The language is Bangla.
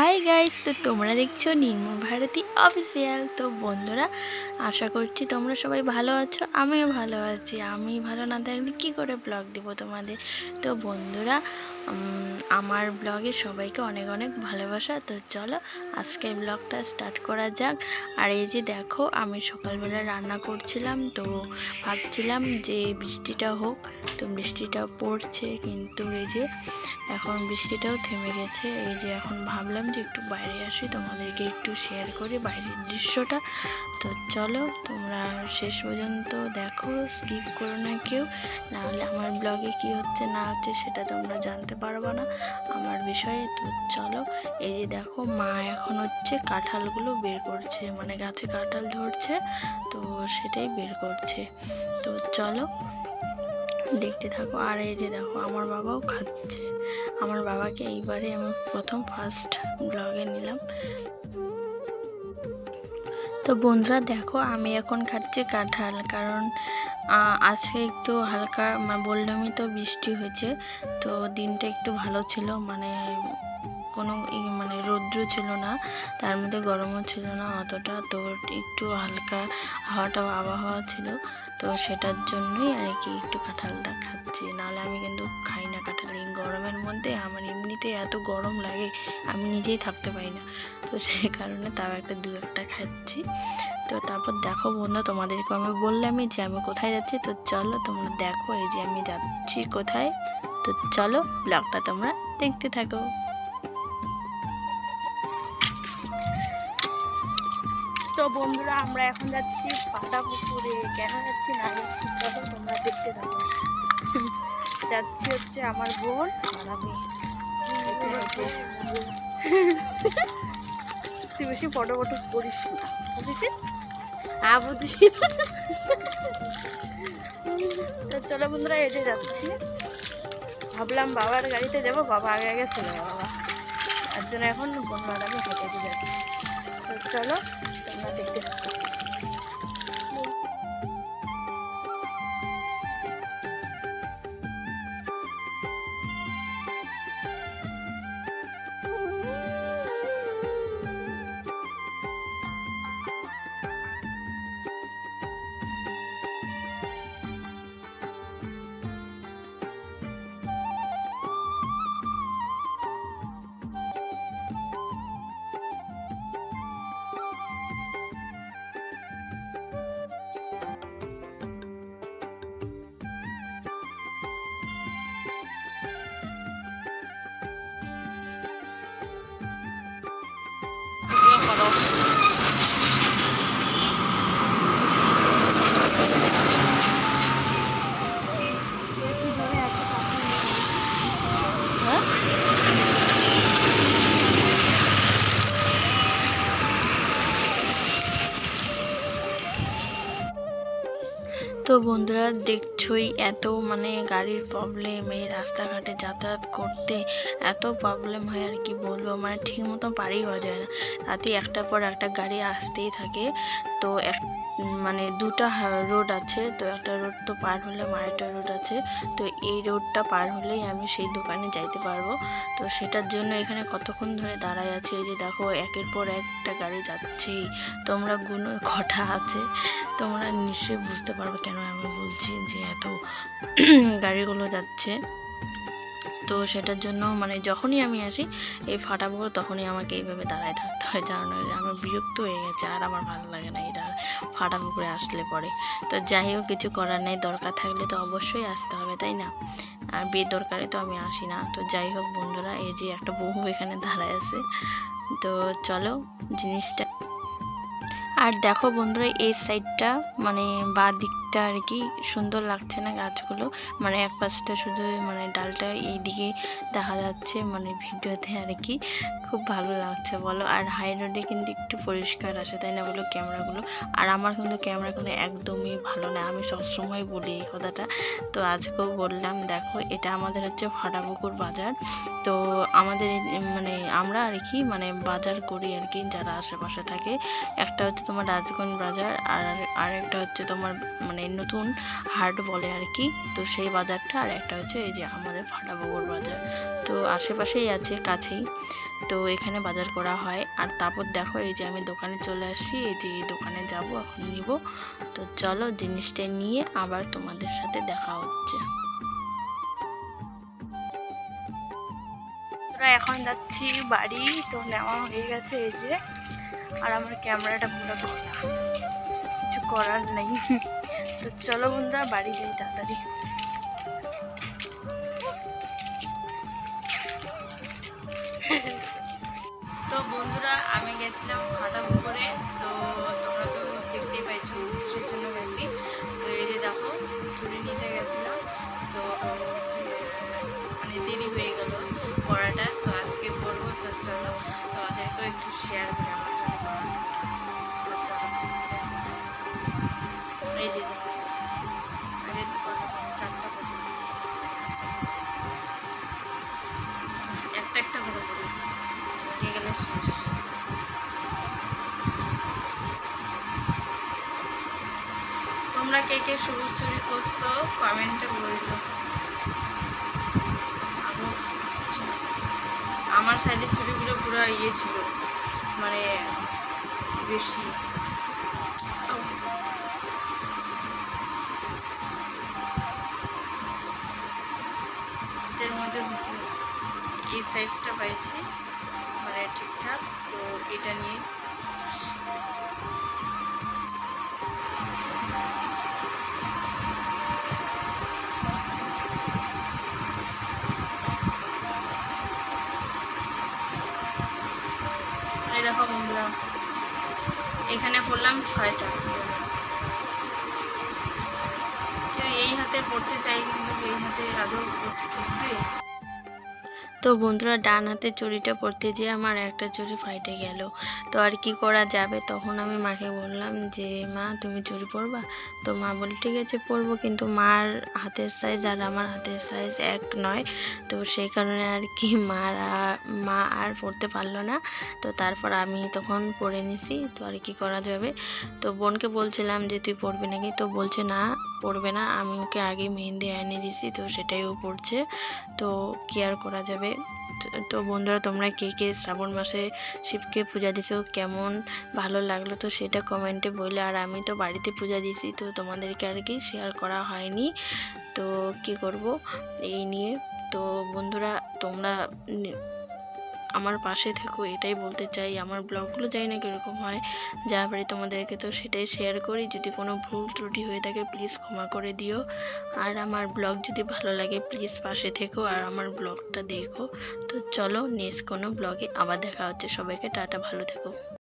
হাই গাইস, তো তোমরা দেখছ নির্মল ভারতী অফিসিয়াল তো বন্ধুরা, আশা করছি তোমরা সবাই ভালো আছো, আমিও ভালো আছি। আমি ভালো না থাকলে কী করে ব্লগ দিব তোমাদের? তো বন্ধুরা আমার ব্লগে সবাইকে অনেক অনেক ভালোবাসা। তো চলো আজকে ব্লগটা স্টার্ট করা যাক। আর এই যে দেখো, আমি সকালবেলা রান্না করছিলাম, তো ভাবছিলাম যে বৃষ্টিটা হোক, তো বৃষ্টিটা পড়ছে, কিন্তু এই যে এখন বৃষ্টিটাও থেমে গেছে। এই যে এখন ভাবলাম যে একটু বাইরে আসি, তোমাদেরকে একটু শেয়ার করি বাইরের দৃশ্যটা। তো চলো তোমরা শেষ পর্যন্ত দেখো স্কিপ করো না কেউ। নাহলে আমার ব্লগে কি হচ্ছে না হচ্ছে সেটা তোমরা জানতে পারবে না। আমার বিষয়ে তো চলো, এই যে দেখো, মা এখন হচ্ছে কাঁঠালগুলো বের করছে মানে গাছে কাঁঠাল ধরছে, তো সেটাই বের করছে। তো চলো, দেখতে থাকো। আর এই যে দেখো, আমার বাবাও খাচ্ছে। আমার বাবাকে এইবারে আমি প্রথম ফার্স্ট ব্লগে নিলাম। তো বন্ধুরা দেখো, আমি এখন খাচ্ছি কাঁঠাল। কারণ আজকে একটু হালকা মানে বললামই তো বৃষ্টি হয়েছে, তো দিনটা একটু ভালো ছিল। মানে কোনো মানে রৌদ্র ছিল না, তার মধ্যে গরমও ছিল না অতটা, তো একটু হালকা হাওয়াটা, আবহাওয়া ছিল। তো সেটার জন্যই আর কি একটু কাঁঠালটা খাচ্ছি। নাহলে আমি কিন্তু খাই না কাঁঠাল। এই গরমের মধ্যে আমার এমনিতে এত গরম লাগে, আমি নিজেই থাকতে পারি না। তো সেই কারণে তাও একটা দু একটা খাচ্ছি। তো তারপর দেখো বন্ধু, তোমাদেরকে আমি বললামই যে আমি কোথায় যাচ্ছি। তো চলো তোমরা দেখো এই যে আমি যাচ্ছি কোথায়। তো চলো ব্লগটা তোমরা দেখতে থাকো। তো বন্ধুরা আমরা এখন যাচ্ছি পাতা পুকুরে কেন যাচ্ছি না যাচ্ছি চলো তোমরা দেখতে থাকো। যাচ্ছি হচ্ছে আমার বোন আর আমি। তুই বেশি ফটো ফটো করিস না বুঝেছিস? হ্যাঁ বুঝছি। তো চলো বন্ধুরা যে যাচ্ছি। ভাবলাম বাবার গাড়িতে যাব বাবা আগে আগে চলে যাব বাবা। তার জন্য এখন বন্ধুরা আমি হেঁটে হেঁটে যাচ্ছি। তো চলো। তো বন্ধুরা দেখছোই এত মানে গাড়ির প্রবলেম এই রাস্তাঘাটে যাতায়াত করতে এত প্রবলেম হয় আর কি বলব? মানে ঠিক মতো পারি হওয়া যায় না। রাতে একটার পর একটা গাড়ি আসতেই থাকে। তো এক মানে দুটা রোড আছে। তো একটা রোড তো পার হলে আরেকটা রোড আছে। তো এই রোডটা পার হলেই আমি সেই দোকানে যাইতে পারব। তো সেটার জন্য এখানে কতক্ষণ ধরে দাঁড়ায় আছে? যে দেখো, একের পর একটা গাড়ি যাচ্ছেই তোমরা গুনো কটা আছে? তোমরা নিশ্চয়ই বুঝতে পারবে কেন আমি বলছি যে এত গাড়িগুলো যাচ্ছে, তো সেটার জন্য মানে যখনই আমি আসি, এই ফাটাপুকুর তখনই আমাকে এইভাবে দাঁড়ায় থাকতে হয়। জানো না আমার বিরক্ত হয়ে গেছে আর আমার ভালো লাগে না এটা ফাটা পুকুরে আসলে পরে। তো যাই হোক, কিছু করার নেই, দরকার থাকলে তো অবশ্যই আসতে হবে, তাই না? আর বিয়ের দরকারে তো আমি আসি না। তো যাই হোক বন্ধুরা, এই যে একটা বহু এখানে দাঁড়ায় আছে। তো চলো জিনিসটা আর দেখো বন্ধুরা, এই সাইডটা মানে বা দিকটা আর কি সুন্দর লাগছে না গাছগুলো। মানে এক পাশটা শুধু মানে ডালটা এই দিকে দেখা যাচ্ছে মানে ভিডিওতে আর কি। খুব ভালো লাগছে বলো। আর হাই রোডে কিন্তু একটু পরিষ্কার আসে তাই না বলো ক্যামেরাগুলো? আর আমার কিন্তু ক্যামেরা একদমই ভালো না। আমি সবসময় বলি এই কথাটা। তো আজকেও বললাম, দেখো এটা আমাদের হচ্ছে ফাটাপুকুর বাজার। তো আমাদের মানে আমরা আর কি মানে বাজার করি আর কি, যারা আশেপাশে থাকে। একটা হচ্ছে তোমার রাজগঞ্জ বাজার আর আর একটা হচ্ছে তোমার মানে নতুন হাট বলে আর কি। তো সেই বাজারটা আর একটা হচ্ছে এই যে আমাদের ফাটাবগর বাজার। তো আশেপাশেই আছে, কাছেই। তো এখানে বাজার করা হয়। আর তারপর দেখো এই যে আমি দোকানে চলে আসি, এই যে এই দোকানে যাব, এখন নিব। তো চলো জিনিসটা নিয়ে আবার তোমাদের সাথে দেখা হচ্ছে। এখন যাচ্ছি বাড়ি, তো নেওয়া হয়ে গেছে এই যে। আর আমার ক্যামেরাটা পুরো কিছু করার নেই। তো চলো বন্ধুরা বাড়ি যাই তাড়াতাড়ি। তো বন্ধুরা আমি গেছিলাম হাঁটা করে। তোমরা কে কে সবুজ চুরি করছ কমেন্টে বলতো আমি- আমার সাইডের চুরিগুলো পুরো ইয়ে ছিল মানে বেশি। এদের মধ্যে এই সাইজটা পাইছি মানে ঠিকঠাক, তো এটা নিয়ে এখানে পড়লাম ছয়টা। এই হাতে পড়তে চাই কিন্তু এই হাতে আদৌ পড়তে তো বন্ধুরা, ডান হাতের চুরিটা পড়তে যেয়ে আমার একটা চুরি ফাইটে গেল। তো আর কি করা যাবে? তখন আমি মাকে বললাম যে, মা, তুমি চুরি পরবা? তো মা বলে ঠিক আছে, পরবো। কিন্তু মার হাতের সাইজ আর আমার হাতের সাইজ এক নয়। তো সেই কারণে আর কি মার মা আর পড়তে পারল না। তো তারপর আমি তখন পরে নিছি। তো আর কি করা যাবে? তো বোনকে বলছিলাম যে, তুই পড়বি নাকি? তো বলছে, না। পড়বে না। আমি ওকে আগে মেহেন্দি এনে দিছি, তো সেটাই ও পড়ছে। তো কি আর করা যাবে? তো- বন্ধুরা, তোমরা কে কে শ্রাবণ মাসে শিবকে পূজা দিছো, কেমন ভালো লাগল তো সেটা কমেন্টে বললে আর আমি তো বাড়িতে পূজা দিছি, তো তোমাদেরকে আর কি শেয়ার করা হয়নি। তো কি করব? এই নিয়ে। তো বন্ধুরা, তোমরা আমার পাশে থেকো এটাই বলতে চাই, আমার ব্লগগুলো জানি না কীরকম হয় যা পারি তোমাদেরকে তো সেটাই শেয়ার করি, যদি কোনো ভুল ত্রুটি হয়ে থাকে প্লিজ ক্ষমা করে দিও, আর আমার ব্লগ যদি ভালো লাগে প্লিজ পাশে থেকো, আর আমার ব্লগটা দেখো, তো চলো নেক্সট কোনো ব্লগে আবার দেখা হচ্ছে, সবাইকে টাটা, ভালো থেকো।